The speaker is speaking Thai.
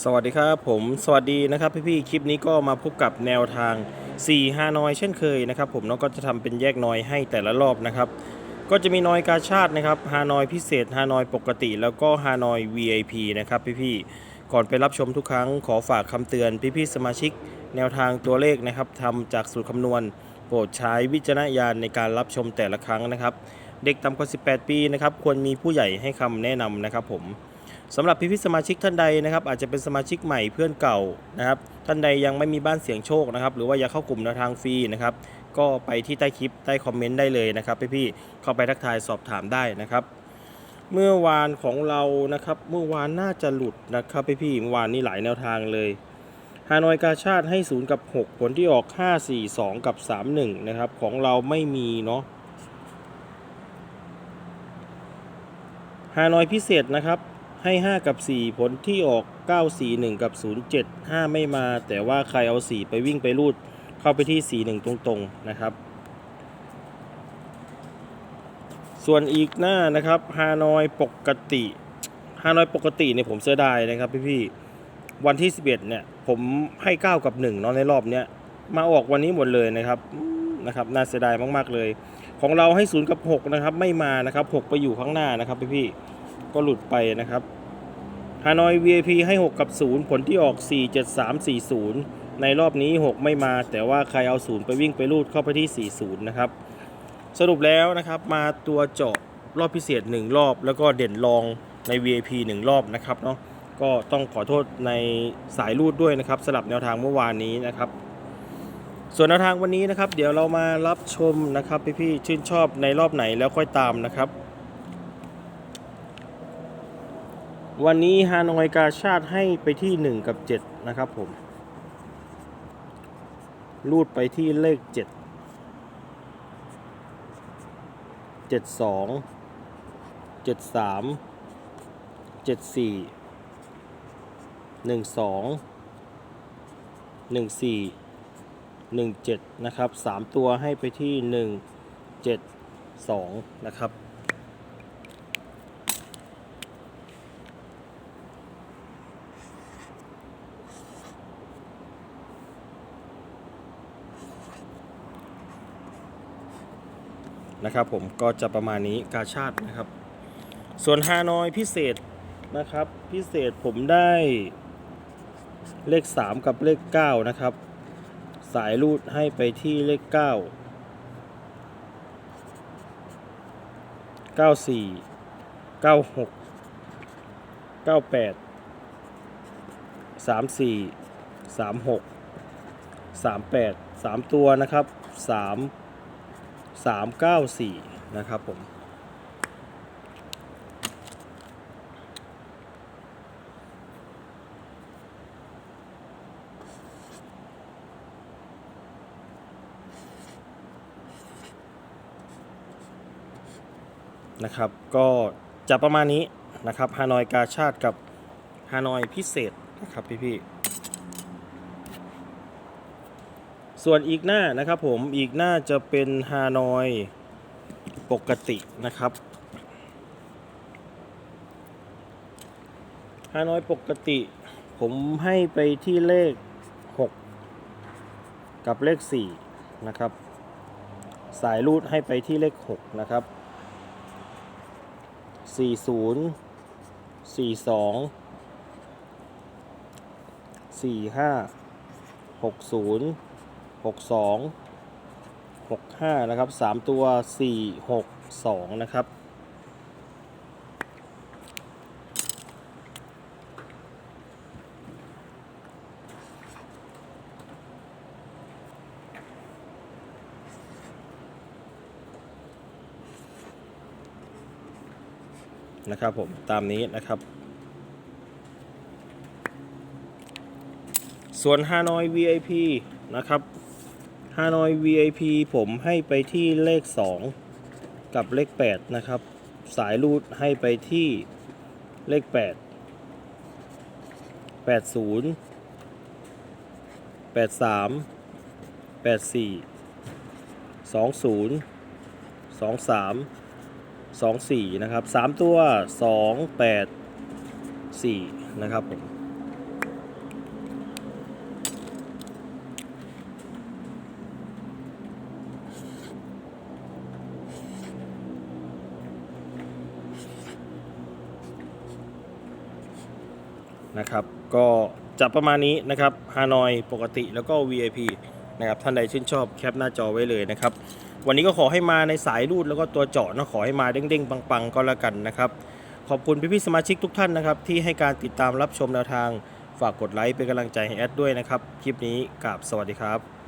สวัสดีครับผมสวัสดีนะครับพี่ๆคลิปนี้ก็มาพบกับแนวทาง4ฮานอยเช่นเคยนะครับผมเนาก็จะทำเป็นแยกนอยให้แต่ละรอบนะครับ ก็จะมีนอยกาชาตินะครับฮานอยพิเศษฮานอยปกติ แล้วก็ฮานอย VIP นะครับพี่ๆก่อนไปรับชมทุกครั้งขอฝากคำเตือนพี่ๆสมาชิก แนวทางตัวเลขนะครับทำจากสูตรคำนวณ โปรดใช้วิจารณญาณในการรับชมแต่ละครั้งนะครับ เด็กต่ำกว่า 18 ปีนะครับควรมีผู้ใหญ่ให้คำแนะนำนะครับผม สำหรับพี่ๆสมาชิกท่านใดนะครับอาจจะเป็นสมาชิกใหม่เพื่อนเก่านะครับท่านใดยังไม่มีบ้านเสียงโชคนะครับหรือว่าอยากเข้ากลุ่มแนวทางฟรีนะครับก็ไปที่ใต้คลิปใต้คอมเมนต์ได้เลยนะครับพี่ๆเข้าไปทักทายสอบถามได้นะครับเมื่อวานของเรานะครับเมื่อวานน่าจะหลุดนะครับพี่ๆเมื่อวานนี้หลายแนวทางเลยฮานอยกาชาติให้0กับ 6 ผลที่ออก 5 4 2 กับ 3 1 นะครับ ของเราไม่มีเนาะฮานอยพิเศษนะครับ ให้ 5 กับ 4 ผลที่ออก 9 4 1 กับ 0 7 5 ไม่มา แต่ว่าใครเอา 4 ไปวิ่งไปรูด เข้าไปที่ 4 1 ตรงๆ นะครับ ส่วนอีกหน้านะครับฮานอยปกติฮานอยปกติเนี่ยผมเสียดายนะครับพี่ๆวันที่ 11 เนี่ย ผมให้ 9 กับ1เนาะในรอบเนี้ยมาออกวันนี้หมดเลยนะครับนะครับน่าเสียดายมากๆเลย ของเราให้ 0 กับ 6 นะครับ ไม่มานะครับ 6 ไปอยู่ข้างหน้านะครับพี่ๆ ก็หลุดไปนะครับฮานอย VIP ให้ 6 กับ 0 ผลที่ออก 4 7 3 4 0 ในรอบนี้ 6 ไม่มา แต่ว่าใครเอา 0 ไปวิ่งไปรูดเข้าไปที่ 40 นะครับ สรุปแล้วนะครับมาตัวเจาะรอบพิเศษ 1 รอบ แล้วก็เด่นรองใน VIP 1 รอบนะครับเนาะก็ต้องขอโทษในสายรูดด้วยนะครับสลับแนวทางเมื่อวานนี้นะครับ ส่วนแนวทางวันนี้นะครับ เดี๋ยวเรามารับชมนะครับพี่ๆชื่นชอบในรอบไหนแล้วค่อยตามนะครับ วันนี้ฮานอยกาชาติให้ไปที่ 1 กับ 7 นะครับผม รูดไปที่เลข 7 72 73 74 12 14 17 นะครับ 3 ตัวให้ไปที่ 1 7 2 นะครับ นะครับผมก็จะประมาณนี้กาชาตินะครับ ส่วนฮานอยพิเศษนะครับ พิเศษผมได้เลข 3 กับเลข 9 นะครับ สายรูดให้ไปที่เลข 9 94 96 98 34 36 38 3 ตัวนะครับ 3 394 นะครับผม นะครับ ก็จะประมาณนี้นะครับฮานอยกาชาติกับฮานอยพิเศษนะครับพี่ๆ ส่วนอีกหน้านะครับผมอีกหน้าจะเป็นฮานอยปกตินะครับฮานอยปกติ ผมให้ไปที่เลข 6 กับเลข 4 นะครับ สายรูดให้ไปที่เลข 6 นะครับ 40 42 45 60 62 65 นะครับ 3 ตัว 4 6 2 นะครับ นะครับผมตามนี้นะครับส่วนฮานอย VIP นะครับ ฮานอย VIP ผมให้ไปที่เลข 2 กับเลข 8 นะครับ สายรูดให้ไปที่เลข 8 80 83 84 20 23 24 นะครับ 3 ตัว 2 8 4 นะครับผม นะครับ ก็จะประมาณนี้นะครับฮานอยปกติแล้วก็ VIP นะครับท่านใดชื่นชอบแคปหน้าจอไว้เลยนะครับ วันนี้ก็ขอให้มาในสายรูดแล้วก็ตัวเจาะนะขอให้มาเด้งๆ ปังๆ ก็แล้วกันนะครับ ขอบคุณพี่ๆสมาชิกทุกท่านนะครับ ที่ให้การติดตามรับชมแนวทางฝากกดไลค์เป็นกำลังใจให้แอดด้วยนะครับ คลิปนี้กราบสวัสดีครับ